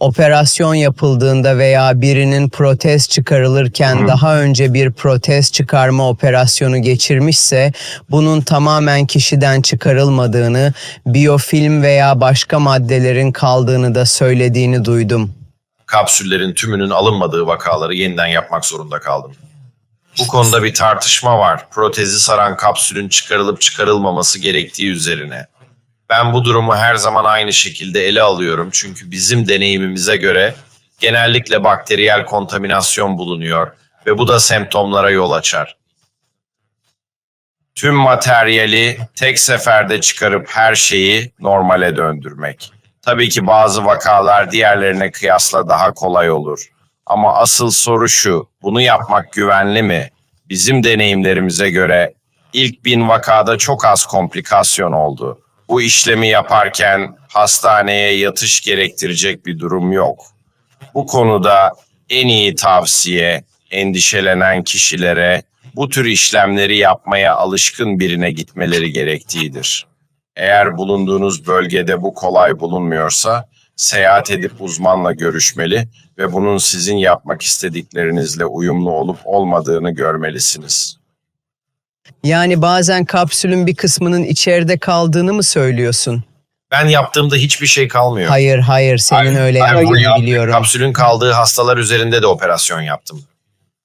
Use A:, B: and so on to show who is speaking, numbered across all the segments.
A: operasyon yapıldığında veya birinin protez çıkarılırken daha önce bir protez çıkarma operasyonu geçirmişse bunun tamamen kişiden çıkarılmadığını, biyofilm veya başka maddelerin kaldığını da söylediğini duydum.
B: Kapsüllerin tümünün alınmadığı vakaları yeniden yapmak zorunda kaldım. Bu konuda bir tartışma var. Protezi saran kapsülün çıkarılıp çıkarılmaması gerektiği üzerine. Ben bu durumu her zaman aynı şekilde ele alıyorum çünkü bizim deneyimimize göre genellikle bakteriyel kontaminasyon bulunuyor ve bu da semptomlara yol açar. Tüm materyali tek seferde çıkarıp her şeyi normale döndürmek. Tabii ki bazı vakalar diğerlerine kıyasla daha kolay olur. Ama asıl soru şu, bunu yapmak güvenli mi? Bizim deneyimlerimize göre ilk bin vakada çok az komplikasyon oldu. Bu işlemi yaparken hastaneye yatış gerektirecek bir durum yok. Bu konuda en iyi tavsiye endişelenen kişilere bu tür işlemleri yapmaya alışkın birine gitmeleri gerektiğidir. Eğer bulunduğunuz bölgede bu kolay bulunmuyorsa seyahat edip uzmanla görüşmeli ve bunun sizin yapmak istediklerinizle uyumlu olup olmadığını görmelisiniz.
A: Yani bazen kapsülün bir kısmının içeride kaldığını mı söylüyorsun?
B: Ben yaptığımda hiçbir şey kalmıyor.
A: Hayır hayır senin
B: Hayır,
A: öyle
B: bunu
A: yaptığını biliyorum.
B: Kapsülün kaldığı hastalar üzerinde de operasyon yaptım.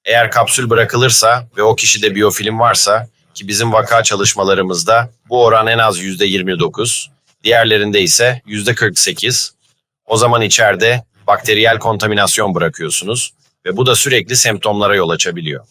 B: Eğer kapsül bırakılırsa ve o kişide biyofilm varsa ki bizim vaka çalışmalarımızda bu oran en az %29, diğerlerinde ise %48. O zaman içeride bakteriyel kontaminasyon bırakıyorsunuz ve bu da sürekli semptomlara yol açabiliyor.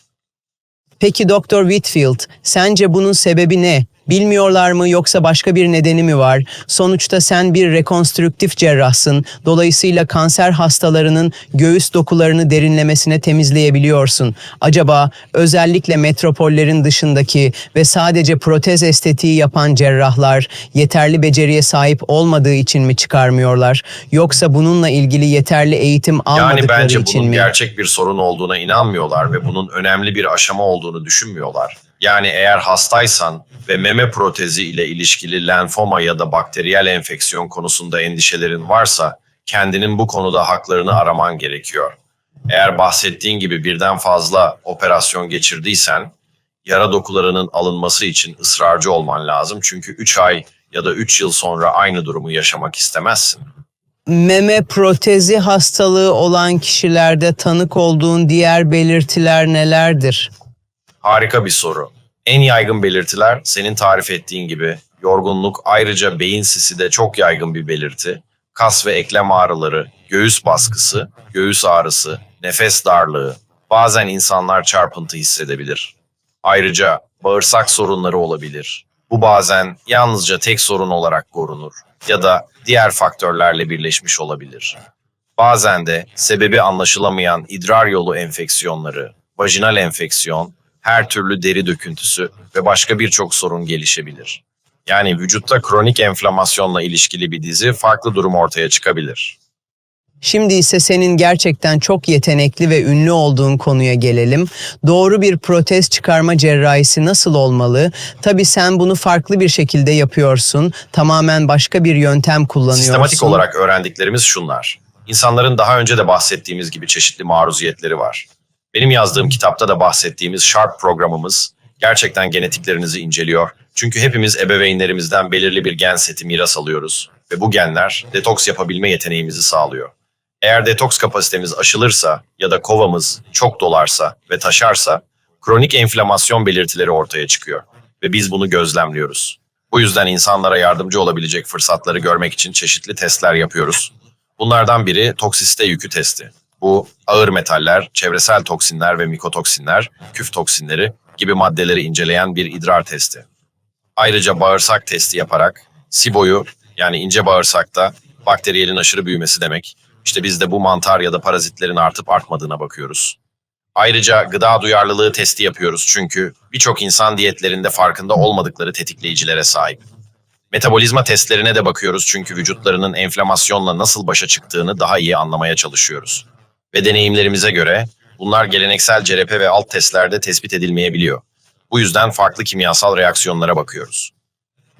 A: Peki Doktor Whitfield, sence bunun sebebi ne? Bilmiyorlar mı yoksa başka bir nedeni mi var? Sonuçta sen bir rekonstrüktif cerrahsın. Dolayısıyla kanser hastalarının göğüs dokularını derinlemesine temizleyebiliyorsun. Acaba özellikle metropollerin dışındaki ve sadece protez estetiği yapan cerrahlar yeterli beceriye sahip olmadığı için mi çıkarmıyorlar? Yoksa bununla ilgili yeterli eğitim almadıkları
B: Yani bence
A: için
B: bunun
A: mi?
B: gerçek bir sorun olduğuna inanmıyorlar ve bunun önemli bir aşama olduğunu düşünmüyorlar. Yani eğer hastaysan ve meme protezi ile ilişkili lenfoma ya da bakteriyel enfeksiyon konusunda endişelerin varsa kendinin bu konuda haklarını araman gerekiyor. Eğer bahsettiğin gibi birden fazla operasyon geçirdiysen yara dokularının alınması için ısrarcı olman lazım. Çünkü 3 ay ya da 3 yıl sonra aynı durumu yaşamak istemezsin.
A: Meme protezi hastalığı olan kişilerde tanık olduğun diğer belirtiler nelerdir?
B: Harika bir soru. En yaygın belirtiler senin tarif ettiğin gibi yorgunluk ayrıca beyin sisi de çok yaygın bir belirti. Kas ve eklem ağrıları, göğüs baskısı, göğüs ağrısı, nefes darlığı, bazen insanlar çarpıntı hissedebilir. Ayrıca bağırsak sorunları olabilir. Bu bazen yalnızca tek sorun olarak korunur ya da diğer faktörlerle birleşmiş olabilir. Bazen de sebebi anlaşılamayan idrar yolu enfeksiyonları, vajinal enfeksiyon, her türlü deri döküntüsü ve başka birçok sorun gelişebilir. Yani vücutta kronik enflamasyonla ilişkili bir dizi farklı durum ortaya çıkabilir.
A: Şimdi ise senin gerçekten çok yetenekli ve ünlü olduğun konuya gelelim. Doğru bir protez çıkarma cerrahisi nasıl olmalı? Tabii sen bunu farklı bir şekilde yapıyorsun. Tamamen başka bir yöntem kullanıyorsun.
B: Sistematik olarak öğrendiklerimiz şunlar. İnsanların daha önce de bahsettiğimiz gibi çeşitli maruziyetleri var. Benim yazdığım kitapta da bahsettiğimiz SHARP programımız gerçekten genetiklerinizi inceliyor. Çünkü hepimiz ebeveynlerimizden belirli bir gen seti miras alıyoruz ve bu genler detoks yapabilme yeteneğimizi sağlıyor. Eğer detoks kapasitemiz aşılırsa ya da kovamız çok dolarsa ve taşarsa kronik enflamasyon belirtileri ortaya çıkıyor ve biz bunu gözlemliyoruz. Bu yüzden insanlara yardımcı olabilecek fırsatları görmek için çeşitli testler yapıyoruz. Bunlardan biri toksiste yükü testi. Bu ağır metaller, çevresel toksinler ve mikotoksinler, küf toksinleri gibi maddeleri inceleyen bir idrar testi. Ayrıca bağırsak testi yaparak SIBO'yu yani ince bağırsakta bakteriyelin aşırı büyümesi demek. İşte biz de bu mantar ya da parazitlerin artıp artmadığına bakıyoruz. Ayrıca gıda duyarlılığı testi yapıyoruz çünkü birçok insan diyetlerinde farkında olmadıkları tetikleyicilere sahip. Metabolizma testlerine de bakıyoruz çünkü vücutlarının enflamasyonla nasıl başa çıktığını daha iyi anlamaya çalışıyoruz. Ve deneyimlerimize göre bunlar geleneksel CRP ve alt testlerde tespit edilmeyebiliyor. Bu yüzden farklı kimyasal reaksiyonlara bakıyoruz.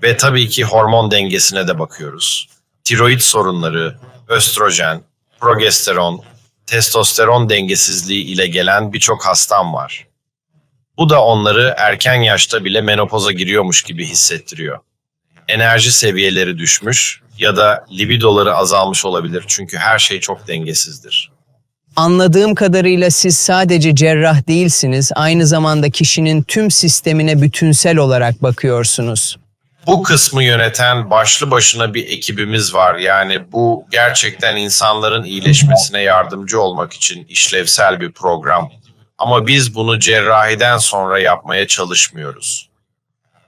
B: Ve tabii ki hormon dengesine de bakıyoruz. Tiroid sorunları, östrojen, progesteron, testosteron dengesizliği ile gelen birçok hastam var. Bu da onları erken yaşta bile menopoza giriyormuş gibi hissettiriyor. Enerji seviyeleri düşmüş ya da libidoları azalmış olabilir çünkü her şey çok dengesizdir.
A: Anladığım kadarıyla siz sadece cerrah değilsiniz, aynı zamanda kişinin tüm sistemine bütünsel olarak bakıyorsunuz.
B: Bu kısmı yöneten başlı başına bir ekibimiz var. Yani bu gerçekten insanların iyileşmesine yardımcı olmak için işlevsel bir program. Ama biz bunu cerrahiden sonra yapmaya çalışmıyoruz.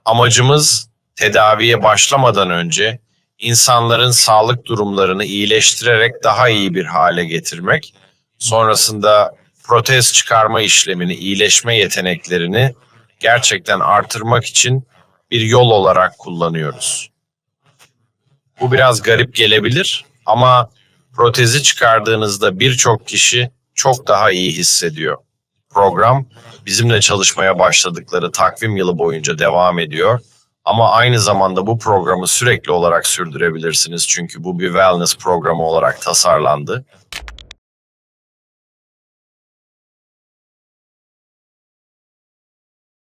B: Amacımız tedaviye başlamadan önce insanların sağlık durumlarını iyileştirerek daha iyi bir hale getirmek, sonrasında protez çıkarma işlemini, iyileşme yeteneklerini gerçekten artırmak için bir yol olarak kullanıyoruz. Bu biraz garip gelebilir ama protezi çıkardığınızda birçok kişi çok daha iyi hissediyor. Program bizimle çalışmaya başladıkları takvim yılı boyunca devam ediyor. Ama aynı zamanda bu programı sürekli olarak sürdürebilirsiniz çünkü bu bir wellness programı olarak tasarlandı.